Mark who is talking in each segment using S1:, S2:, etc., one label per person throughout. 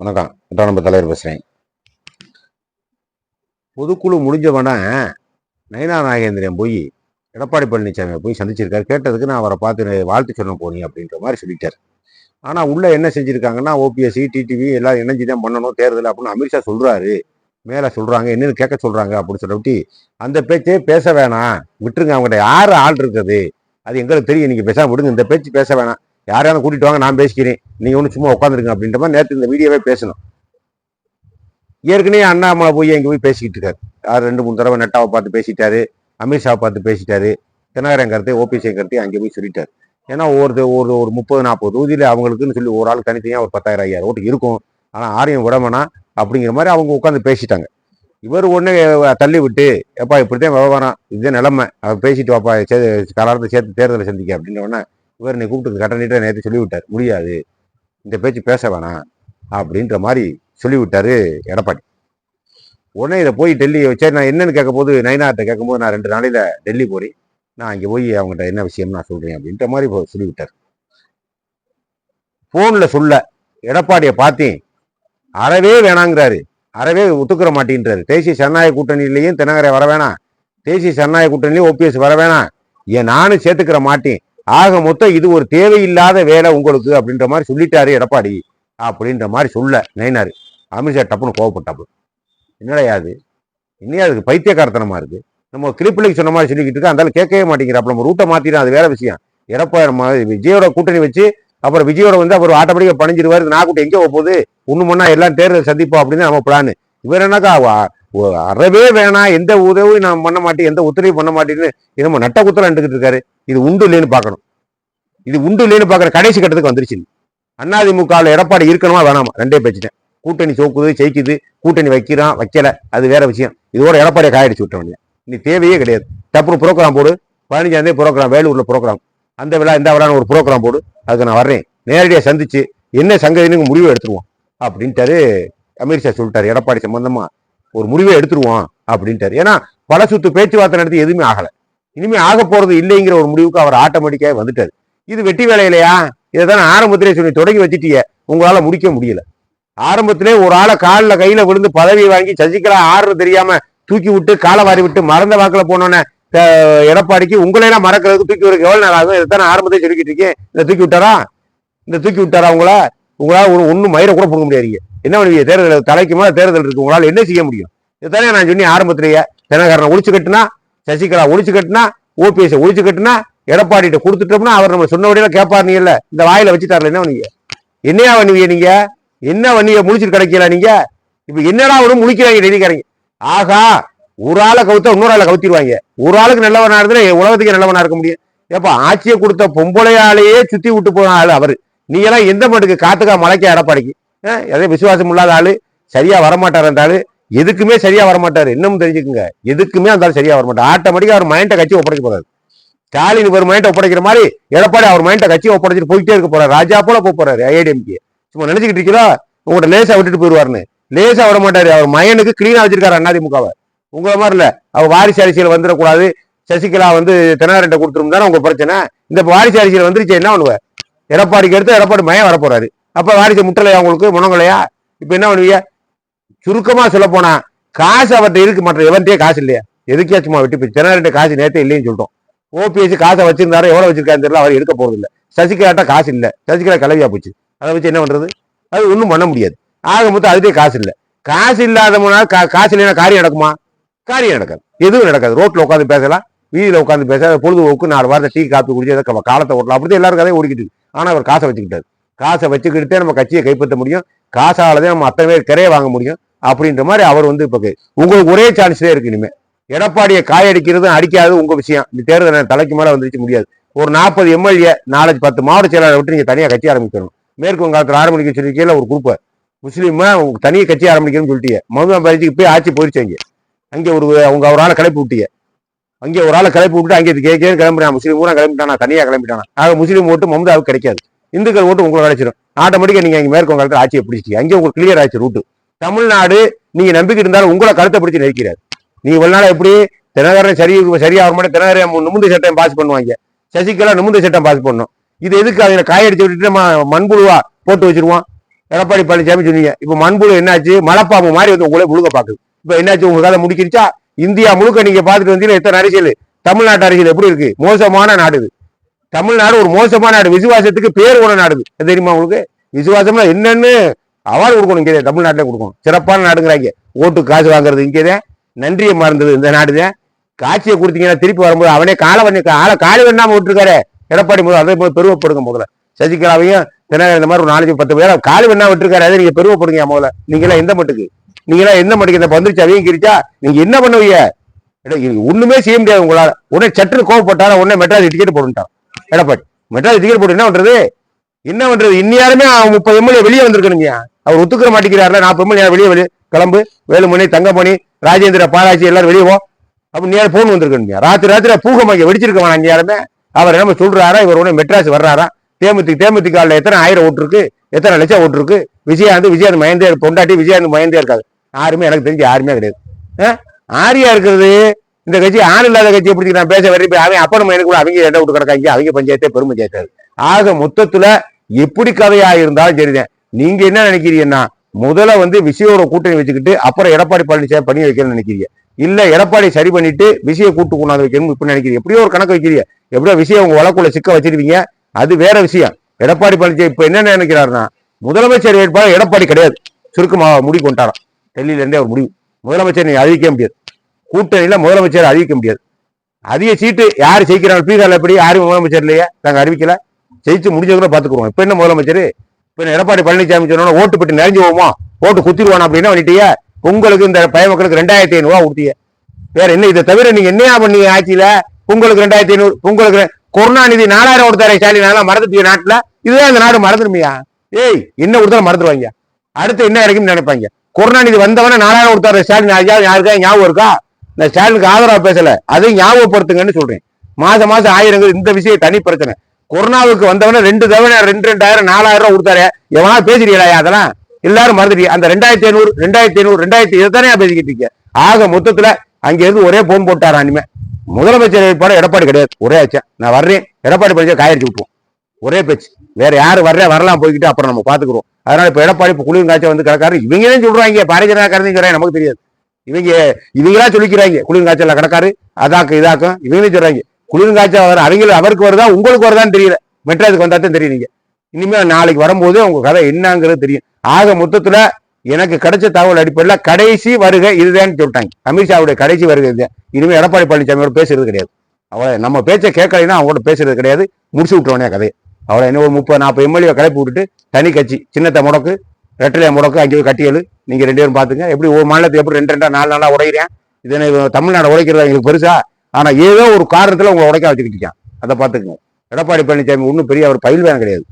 S1: வணக்கம். நம்ம தலைவர் பேசுகிறேன் பொதுக்குழு முடிஞ்சவன நயனா நாகேந்திரன் போய் எடப்பாடி பழனிசாமியை போய் சந்திச்சிருக்காரு. கேட்டதுக்கு நான் அவரை பார்த்து வாழ்த்து சொல்ல போனேன் அப்படின்ற மாதிரி சொல்லிட்டார். ஆனால் உள்ளே என்ன செஞ்சுருக்காங்கன்னா ஓபிஎஸ்சி டிடிவி எல்லாம் இணைஞ்சு தான் பண்ணணும் தேர்தல் அப்படின்னு அமித்ஷா சொல்கிறாரு மேலே சொல்கிறாங்க என்னென்னு கேட்க சொல்கிறாங்க அப்படின்னு சொல்லிட்டு அந்த பேச்சே பேச வேணாம். விட்டுருங்க அவங்ககிட்ட யார் ஆள் இருக்குது? அது எங்களுக்கு தெரியும் நீங்கள் பேசாமல் விடுங்க இந்த பேச்சு பேச வேணாம். யாரையாவது கூட்டிட்டு வாங்க நான் பேசிக்கிறேன். நீங்கள் ஒன்று சும்மா உட்காந்துருங்க அப்படின்ற மாதிரி நேற்று இந்த வீடியோவே பேசணும். ஏற்கனவே அண்ணாமலை போய் எங்கே போய் பேசிக்கிட்டு இருக்காரு. யார் ரெண்டு மூணு தடவை நட்டாவை பார்த்து பேசிட்டாரு அமித்ஷாவை பார்த்து பேசிட்டாரு தினகரன் கருத்தை ஓபிஎஸ்ஐ கருத்து அங்கே போய் சொல்லிட்டார். ஏன்னா ஒவ்வொரு ஒரு ஒரு முப்பது நாற்பது தொகுதியில் அவங்களுக்குன்னு சொல்லி ஒரு ஆள் தனித்தனியாக ஒரு பத்தாயிரம் ஐயாயிரம் ஓட்டு இருக்கும். ஆனால் ஆரியம் விடமனா அப்படிங்கிற மாதிரி அவங்க உட்காந்து பேசிட்டாங்க. இவர் ஒன்று தள்ளி விட்டு எப்பா இப்படித்தான் விவகாரம் இதுதான் நிலமை. அவர் பேசிட்டு வாப்பா சே கலாரத்தை சேர்த்து தேர்தலை சந்திக்க அப்படின்ற உடனே இவர் நீ கூப்பிட்டு கட்டணிட்டு நேற்று சொல்லிவிட்டார். முடியாது. இந்த பேச்சு பேச வேணாம். அப்படின்ற மாதிரி சொல்லிவிட்டாரு எடப்பாடி. உடனே இதை போய் டெல்லி சரி நான் என்னன்னு கேட்க போது நைனார்ட்ட கேட்கும்போது நான் ரெண்டு நாளையில் டெல்லி போய் நான் அங்கே போய் அவங்ககிட்ட என்ன விஷயம் நான் சொல்கிறேன் அப்படின்ற மாதிரி இப்போ சொல்லிவிட்டார். ஃபோனில் சொல்ல எடப்பாடியை பார்த்தேன். அறவே வேணாங்கிறாரு. அறவே ஒத்துக்கிற மாட்டேன்றாரு. தேசிய ஜனநாயக கூட்டணியிலையும் தினகரை வர வேணாம். தேசிய ஜனநாயக கூட்டணியிலையும் ஓபிஎஸ் வர வேணாம். ஏன் நானும் சேர்த்துக்கிற மாட்டேன். ஆக மொத்தம் இது ஒரு தேவையில்லாத வேலை உங்களுக்கு அப்படின்ற மாதிரி சொல்லிட்டாரு எடப்பாடி. அப்படின்ற மாதிரி சொல்ல நைனார். அமித்ஷா டப்புன்னு கோவப்பட்டாப்பு என்னடையா அது இன்னும் அதுக்கு பைத்தியக்காரத்தனமாக இருக்குது நம்ம கிளிப்பிள்ளைக்கு சொன்ன மாதிரி சொல்லிக்கிட்டு இருக்கா? அந்தாலும் கேட்கவே மாட்டேங்கிறாப்புல. நம்ம ரூட்டை மாற்றிடும் அது வேற விஷயம். எடப்பாடி நம்ம விஜயோட கூட்டணி வச்சு அப்புறம் விஜயோட வந்து அவர் ஆட்டோமேட்டிக்காக பணிஞ்சிருவாரு. நான் கூட்டம் எங்கே போகுது. ஒன்று மண்ணா எல்லாம் தேர்தல் சந்திப்போம் அப்படின்னு நம்ம பிளான் இவர் என்னக்கா அறவே வேணாம். எந்த உதவியும் நான் பண்ண மாட்டேன் எந்த உத்தரவையும் பண்ண மாட்டேன்னு நம்ம நட்ட குத்தலாம் எடுத்துக்கிட்டு இருக்காரு. இது உண்டு இல்லைன்னு பார்க்கணும். இது உண்டு இல்லைன்னு பார்க்குற கடைசி கட்டத்துக்கு வந்துருச்சு அதிமுகவில் எடப்பாடி இருக்கணுமா வேணாமா? ரெண்டே பேச்சுட்டேன். கூட்டணி சோக்குது ஜெயிக்குது கூட்டணி வைக்கிறான் வைக்கல அது வேற விஷயம். இதோட எடப்பாடியை காயடிச்சு விட்டவங்க இனி தேவையே கிடையாது. டப்புனு ப்ரோக்ராம் போடு. பதினஞ்சாந்தே ப்ரோக்ராம் வேலூரில் ப்ரோக்ராம். அந்த விழா இந்த விழான்னு ஒரு ப்ரோக்ராம் போடு. அதுக்கு நான் வர்றேன். நேரடியாக சந்திச்சு என்ன சங்கதின்னு முடிவு எடுத்துருவோம். அப்படின்ட்டாரு அமித்ஷா சொல்லிட்டாரு. எடப்பாடி சம்பந்தமா ஒரு முடிவை எடுத்துருவோம். அப்படின்ட்டாரு. ஏன்னா பல சுத்து பேச்சுவார்த்தை நடத்தி எதுவுமே ஆகலை. இனிமே ஆக போறது இல்லைங்கிற ஒரு முடிவுக்கு அவர் ஆட்டோமேட்டிக்காக வந்துட்டாரு. இது வெட்டி வேலை இல்லையா இதை தான் ஆரம்பத்திலே சொல்லி தொடங்கி வச்சுட்டீங்க உங்களால முடிக்க முடியல. ஆரம்பத்திலே ஒரு ஆளை காலில் கையில விழுந்து பதவி வாங்கி சசிகலா ஆறுன்னு தெரியாம தூக்கி விட்டு காலை வாரி விட்டு மறந்த வாக்கில் போனோன்னே எடப்பாடிக்கு உங்களையெல்லாம் மறக்கிறதுக்கு தூக்கி வரக்கு எவ்வளவு நேரம் ஆகும்? இதைத்தான் நான் ஆரம்பத்திலே சொல்லிக்கிட்டு இருக்கேன். இந்த தூக்கி விட்டாரா? இந்த தூக்கி விட்டாரா உங்களா? உங்களால் ஒரு ஒன்றும் மயிரை கூட போக முடியாது என்ன பண்ணுவீங்க? தேர்தல் தலைக்கு தேர்தல் இருக்கு. உங்களால் என்ன செய்ய முடியும்? இதுதானே நான் சொன்னேன் ஆரம்பத்திலேயே. தினகாரனை ஒழிச்சு கட்டுனா சசிகலா ஒழிச்சு கட்டினா ஓபிஎஸ் ஒழிச்சு கட்டினா எடப்பாடிட்ட கொடுத்துட்டோம்னா அவர் நம்ம சொன்னபடியில கேட்பார் நீ இல்ல. இந்த வாயில வச்சுட்டார்ல என்ன நீங்க என்னையா பண்ணுவீங்க நீங்க? என்ன பண்ணீங்க முழிச்சிட்டு கிடைக்கல நீங்க? இப்ப என்னடா ஒண்ணு முழிக்கிறாங்க நினைக்கிறீங்க ஆகா ஒரு ஆளை கவுத்தா இன்னொரு ஆளை கவுத்திடுவாங்க. ஒரு ஆளுக்கு நல்லவனா இருந்தா உலகத்துக்கு நல்லவனா இருக்க முடியும் ஏப்பா ஆட்சியை கொடுத்த பொம்பளையாலேயே சுத்தி விட்டு போன ஆளு அவரு. நீங்க எல்லாம் எந்த மட்டுக்கு காத்துக்கா மலைக்கா எடப்பாடிக்கு? அஹ், விசுவாசம் இல்லாத ஆளு. சரியா வரமாட்டார் அந்த ஆளு. எதுக்குமே சரியா வரமாட்டாரு. இன்னமும் தெரிஞ்சுக்குங்க. எதுக்குமே அந்த சரியா வரமாட்டார். ஆட்டோமேட்டிக்கா அவர் மைண்டை கட்சி ஒப்படைக்க போறாரு. ஸ்டாலின் ஒரு மைண்டை ஒப்படைக்கிற மாதிரி எடப்பாடி அவர் மைண்டை கட்சி ஒப்படைச்சிட்டு போயிட்டே இருக்க போறாரு. ராஜா போல போக போறாரு ஐஏடிஎம்கே சும்மா நினைச்சுக்கிட்டு இருக்கீங்களா? உங்கள்கிட்ட லேசா விட்டுட்டு போயிருவாருன்னு. லேசா விட மாட்டாரு. அவர் மயனுக்கு கிளீனா வச்சிருக்காரு அண்ணாதிமுகவை. உங்களை மாதிரி இல்ல. அவர் வாரிசு அரசியல் வந்துடக்கூடாது. சசிகலா வந்து தென்னாரிட்ட கொடுத்துரும் தானே உங்க பிரச்சனை. இந்த வாரிசு அரசியல் வந்துருச்சு என்ன பண்ணுவ? எடப்பாடிக்கு எடுத்து எடப்பாடி மயம் வர போறாரு அப்ப வாரிசு முட்டலையா உங்களுக்கு? முனங்கலையா? இப்ப என்ன பண்ணுவீங்க? சுருக்கமா சொல்ல போனா காசு அவர்கிட்ட இருக்கு மற்ற எவன்ட்டே காசு இல்லையா. எதுக்கே சும்மா விட்டு போய். தென்னாரிட்ட காசு நேரத்தை இல்லைன்னு சொல்லிட்டோம். ஓபிஎஸ் காசை வச்சிருந்தாரு எவ்வளவு வச்சிருக்காருன்னு தெரியல அவர் எடுக்க போறது இல்லை சசிகலாட்ட காசு இல்லை. சசிகலா கலவியா போச்சு. அதை வச்சு என்ன பண்றது? அது ஒன்றும் பண்ண முடியாது. ஆக மொத்தம் அதுக்கே காசு இல்லை. காசு இல்லாதவனா கா- காசு இல்லைன்னா காரியம் நடக்குமா? காரியம் நடக்காது. எதுவும் நடக்காது. ரோட்டில் உட்காந்து பேசலாம். வீதியில் உட்காந்து பேச பொழுதுபோக்கு நாலு வாரத்தை டீ காப்பி குடிச்சு க- காலத்தை ஓட்டலாம். அப்படி எல்லாரும் கதையும் ஓடிக்கிட்டு ஆனால் அவர் காசை வச்சுக்கிட்டாரு. காசை வச்சுக்கிட்டே நம்ம கட்சியை கைப்பற்ற முடியும். காசாலதான் நம்ம அத்தனை பேர் கரையை வாங்க முடியும். அப்படின்ற மாதிரி அவர் வந்து இப்ப உங்களுக்கு ஒரே சான்ஸ்லேயே இருக்கு இனிமே. எடப்பாடியை காயடிக்கிறது அடிக்காது உங்க விஷயம். இந்த தேர்தல் தலைக்கு மேல வந்துருச்சு முடியாது. ஒரு நாற்பது எம்எல்ஏ நாலஞ்சு பத்து மாவட்ட செயலாளரை விட்டு நீங்க தனியா கட்சி ஆரம்பிக்கணும். மேற்கு வங்காளத்தில் ஆரம்பிக்க சொல்லியிருக்கீங்களா ஒரு குரூப்பை. முஸ்லீமா தனியாக கட்சி ஆரம்பிக்கணும்னு சொல்லிட்டீங்க. மமதா பானர்ஜிக்கு போய் ஆட்சி போயிருச்சாங்க அங்கே. ஒரு அவங்க ஒரு ஆளை கிளப்பி விட்டீங்க. அங்கே ஒரு ஆளை கிளப்பி விட்டு அங்கே கே கிளம்புறான் முஸ்லீம் பூரா கிளம்பிட்டானா தனியாக கிளம்பிட்டானா? ஆக முஸ்லீம் ஓட்டு மமதாவுக்கு கிடைக்காது. இந்துக்கள் ஓட்டு உங்களுக்கு கிடைச்சிடும் ஆட்டோமேட்டிக்கா நீங்க அங்கே மேற்கு வங்காளத்தில் ஆட்சியை பிடிச்சிட்டீங்க. அங்கே உங்களுக்கு கிளியர் ஆச்சு ரூட்டு தமிழ்நாடு நீங்க நம்பிக்கை இருந்தாலும் உங்களை கழுத்தை பிடிச்சி நெருக்கிறார். நீ இவ்வளவு நாள் எப்படி தினகரன் சரி சரியா தினகரன் நிமிந்து சட்டம் பாஸ் பண்ணுவாங்க. சசிகலா நிமிந்து சட்டம் பாஸ் பண்ணும். இது எதுக்கு அதில் காயடிச்சு விட்டுட்டு நம்ம மண்புழுவா போட்டு வச்சிருவோம்? எடப்பாடி பழனிசாமி சொன்னீங்க. இப்போ மண்புழு என்னாச்சு? மலைப்பாம்பு மாதிரி வந்து உங்களை முழுக்க பாக்குது இப்போ என்னாச்சு? உங்க கதை முடிக்கிருச்சா இந்தியா முழுக்க நீங்க பாத்துட்டு வந்தீங்கன்னா எத்தனை அரசியல்? தமிழ்நாட்டு அரசியல் எப்படி இருக்கு? மோசமான நாடு இது. தமிழ்நாடு ஒரு மோசமான நாடு. விசுவாசத்துக்கு பேர் போன நாடு தெரியுமா உங்களுக்கு? விசுவாசம்னா என்னன்னு அவார்டு கொடுக்கணும் இங்கே தமிழ்நாட்டில் கொடுக்கணும். சிறப்பான நாடுங்கிறாங்க. ஓட்டு காசு வாங்குறது இங்கே தான் நன்றியை மறந்தது இந்த நாடு தான் காட்சியை கொடுத்தீங்கன்னா திருப்பி வரும்போது அவனே காலை பண்ணி ஆளை காலி வேணாமல் விட்டுருக்காரு. எடப்பாடி முதல் அதே போது பெருமைப்படுங்க முதல்ல. சசிகலாவையும் தினகரன் இந்த மாதிரி ஒரு நாலஞ்சு பத்து பேரை காலி வேணா விட்டுருக்காரு. அதை நீங்கள் பெருமைப்படுங்க முதல்ல. நீங்களாம் எந்த மட்டுக்கு? நீங்களாம் எந்த மட்டுக்கு? இந்த பந்துருச்சு அவையும் கிரிச்சா நீங்கள் என்ன பண்ணுவீங்க? எட- ஒண்ணுமே செய்ய முடியாது உங்களால். உடனே சட்டுன்னு கோவப்பட்டாலும் உடனே மெட்ராஸ் டிக்கெட் போட்டுட்டான். எடப்பாடி மெட்ராஸ் டிக்கெட் போட்டு என்ன பண்றது? என்ன பண்றது? இன்னியாருமே அவன் முப்பது எம்எல்ஏ வெளியே வந்திருக்கணுங்க. அவர் ஒத்துக்கிற மாட்டேங்கிறாருல நாற்பது எம்எல்ஏ வெளியே வெளியே கிளம்பு வேலுமணி தங்கமணி ராஜேந்திர பாலாஜி எல்லாரும் வெளியே போ. அப்படி நேரம் போன் வந்திருக்கணுங்க. ராத்திரி ராத்திரி பூகமாக வெடிச்சிருக்க வேணாம் யாருமே அவர் என்ன சொல்றாரா? இவர் உடனே மெட்ராஸ் வர்றாரா? தேமுதி தேமுதிகால எத்தனை ஆயிரம் ஓட்டு இருக்கு? எத்தனை லட்சம் ஓட்டு இருக்கு? விஜயாந்து விஜயாந்து மயந்தே பொண்டாட்டி விஜயாந்து மயந்தே இருக்காது. யாருமே எனக்கு தெரிஞ்சு யாருமே கிடையாது. ஆ? ஆரியா இருக்கிறது இந்த கட்சி ஆள் இல்லாத கட்சியை பிடிச்சி நான் பேச வரை அவன் அப்பன மயனுக்கு கூட அவங்க இடம் விட்டு கிடக்காங்க. அவங்க பஞ்சாயத்தே பெரும் பஞ்சாயத்து ஆக மொத்தத்துல எப்படி கதையா இருந்தாலும் சரிதான். நீங்க என்ன நினைக்கிறீங்கன்னா முதல்ல வந்து விஷயோட கூட்டணி வச்சுக்கிட்டு அப்புறம் எடப்பாடி பழனிசாமி பண்ணி வைக்கணும்னு நினைக்கிறீங்க. இல்ல எடப்பாடி சரி பண்ணிட்டு விஜய கூட்டு கொண்டாந்து வைக்கணும் இப்ப நினைக்கிறீங்க. எப்படியோ ஒரு கணக்கு வைக்கிறீங்க. எப்படியோ விஷயம் உங்க வழக்குள்ள சிக்க வச்சிருவீங்க. அது வேற விஷயம். எடப்பாடி பழனிசாமி இப்ப என்ன நினைக்கிறாருன்னா முதலமைச்சர் வேட்பாளர் எடப்பாடி கிடையாது. சுருக்கமாக முடிவு கொண்டாராம் டெல்லியில இருந்தே ஒரு முடிவு. முதலமைச்சர் நீ அறிவிக்க முடியாது. கூட்டணியில முதலமைச்சர் அறிவிக்க முடியாது. அதிக சீட்டு யார் ஜெயிக்கிறாங்க? பீகார்ல எப்படி யாரும் முதலமைச்சர் இல்லையா? நாங்கள் அறிவிக்கல. ஜெயிச்சு முடிஞ்சதுல பாத்துக்குறோம் இப்ப என்ன முதலமைச்சர்? இப்ப எடப்பாடி பழனிசாமி சொன்னா ஓட்டு பெட்டு நிறைஞ்சு போவோமா? ஓட்டு குத்திடுவானா? அப்படின்னா பண்ணிட்டீங்க உங்களுக்கு இந்த பயமக்களுக்கு ரெண்டாயிரத்தி ஐநூறுவா கொடுத்தீங்க வேற என்ன இதை தவிர நீங்க என்னையா பண்ணீங்க ஆட்சியில? உங்களுக்கு ரெண்டாயிரத்தி ஐநூறு உங்களுக்கு கருணாநிதி நாலாயிரம் கொடுத்தாரு ஸ்டாலின் அதெல்லாம் மறந்துட்டீங்க நாட்டுல? இதுதான் இந்த நாடு மறந்துடுமையா? ஏய் என்ன கொடுத்தாலும் மறந்துடுவாங்க. அடுத்து என்ன கிடைக்கும்னு நினைப்பாங்க? கருணாநிதி வந்தவன நாலாயிரம் கொடுத்தாரு ஸ்டாலின் யாருக்கா? ஞாபகம் இருக்கா? இந்த ஸ்டாலினுக்கு ஆதரவா பேசல அதையும் ஞாபகப்படுத்துங்கன்னு சொல்றேன். மாசம் மாசம் ஆயிரங்கள் இந்த விஷயம் தனி பிரச்சனை. கொரோனாவுக்கு வந்தவன ரெண்டு தவணை ரெண்டு ரெண்டாயிரம் நாலாயிரம் ரூபா கொடுத்தாரு. எவனா பேசுறீங்களா அதெல்லாம்? எல்லாரும் மறந்துட்டீங்க. அந்த ரெண்டாயிரத்தி ஐநூறு ரெண்டாயிரத்தி ஐநூறு ரெண்டாயிரத்தி இதுதானே பேசிக்கிட்டு இருக்கீங்க. ஆக மொத்தத்துல அங்க இருந்து ஒரே போன் போட்டாரா இனிமே? முதலமைச்சர் வேட்பாளர் எடப்பாடி கிடையாது. ஒரே ஆச்சா. நான் வர்றேன். எடப்பாடி படிச்சா காயடிச்சு விட்டுவோம் ஒரே பேச்சு. வேற யாரு வர்ற வரலாம் போய்கிட்டு அப்புறம் நம்ம பாத்துக்கிறோம் அதனால இப்ப எடப்பாடி இப்ப குளிர் காய்ச்சல் வந்து கிடக்காரு. இவங்க தான் சொல்றாங்க. பாரதிய ஜனதா கருதுங்கிறேன் நமக்கு தெரியாது. இவங்க இவங்களா சொல்லிக்கிறாங்க குளிர் காய்ச்சல்ல கிடக்காரு அதாக்கும் இதாக்கும் இவங்களே சொல்றாங்க. குளிர் காய்ச்சல் வர அவங்களுக்கு அவருக்கு வருதா உங்களுக்கு வருதான்னு தெரியல. மெட்ராஸுக்கு வந்தா தான் தெரியும் நீங்க. நாளைக்கு வரும்போது உங்க கதை என்னங்கிறது தெரியும். ஆக மொத்தத்துல எனக்கு கிடைச்ச தகவல் அடிப்படையில் கடைசி வருகை இதுதான் சொல்லிட்டாங்க. அமித்ஷாவுடைய கடைசி வருகை இதுதான். இனிமே எடப்பாடி பழனிசாமியோட பேசுறது கிடையாது. அவளை நம்ம பேச்சை கேட்கலைன்னா அவங்களோட பேசுறது கிடையாது. முடிச்சு விட்டுருவானே கதையை. அவளை என்ன ஒரு முப்பது நாற்பது எம்எல்ஏ கிளப்பி விட்டுட்டு தனி கட்சி சின்னத்தை முடக்கு ரெட்டலையை முடக்கு அங்கே கட்டியல் நீங்கள் ரெண்டு பேரும் பார்த்துங்க. எப்படி ஒரு மாநிலத்தை எப்படி ரெண்டு ரெண்டா நாலு நாளாக உடைக்கிறேன்? இது என்ன தமிழ்நாடு உடைக்கிறது எங்களுக்கு பெருசா? ஆனால் ஏதோ ஒரு காரணத்தில் உங்களை உடைக்க வச்சுக்கிட்டு இருக்கான். அதை பார்த்துக்குங்க. எடப்பாடி பழனிசாமி ஒன்றும் பெரிய அவர் பயில் வேணும் கிடையாது.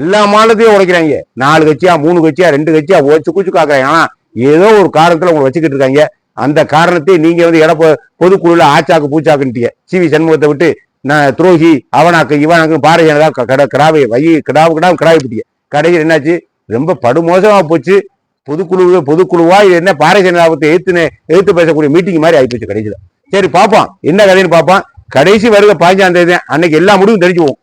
S1: எல்லா மாநிலத்தையும் உடைக்கிறாங்க. நாலு கட்சியா மூணு கட்சியா ரெண்டு கட்சியா வச்சு குச்சு காக்குறாங்க. ஆனா ஏதோ ஒரு காரணத்துல உங்களை வச்சுக்கிட்டு இருக்காங்க. அந்த காரணத்தை நீங்க வந்து எடப்ப பொதுக்குழுல ஆச்சாக்கு பூச்சாக்குன்ட்டீங்க. சி வி சண்முகத்தை விட்டு நான் துரோகி அவனாக்கு இவனாக்கு பாரதிய ஜனதா கட கிடாவை வை கிடாவு கிடாவு கிடாவி பிட்டிய கடையில் என்னாச்சு? ரொம்ப படுமோசமாக போச்சு. பொதுக்குழு பொதுக்குழுவா? இது என்ன பாரதிய ஜனதாபத்தை எதிர்த்து எதிர்த்து பேசக்கூடிய மீட்டிங் மாதிரி ஆகிப்போச்சு கடைசியில். சரி பார்ப்போம். என்ன கதைன்னு பார்ப்போம். கடைசி வருது பாஞ்சாந்தேதி அன்னைக்கு எல்லா முடிவும் தெரிஞ்சுவோம்